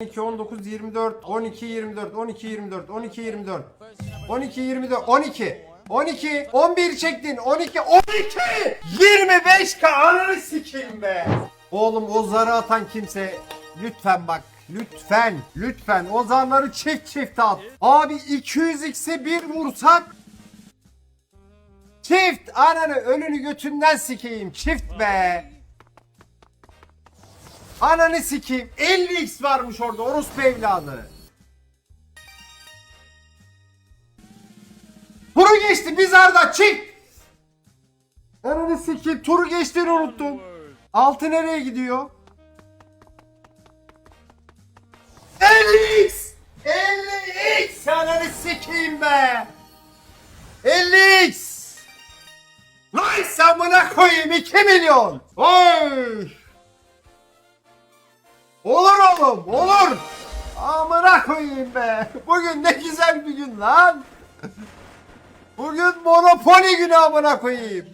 12, 19, 24, 12, 24, 12, 24, 12, 24, 12, 24, 12, 12, 11 çektin, 12, 12, 25k ananı sikeyim be. Oğlum o zarı atan kimse lütfen bak lütfen lütfen o zarları çift çift at. Abi 200x'e bir vursak çift ananı önünü götünden sikeyim çift be. Ananı sikeyim. 50x varmış orada orospu evladı. Turu geçti biz Arda çift. Ananı sikeyim turu geçtiğini unuttum. Altı nereye gidiyor? 50x! 50x! Ananı sikeyim be! 50x! Nice amına koyayım 2 milyon! Oy! Olur oğlum olur. Amına koyayım be. Bugün ne güzel bir gün lan. Bugün Monopoly günü amına koyayım.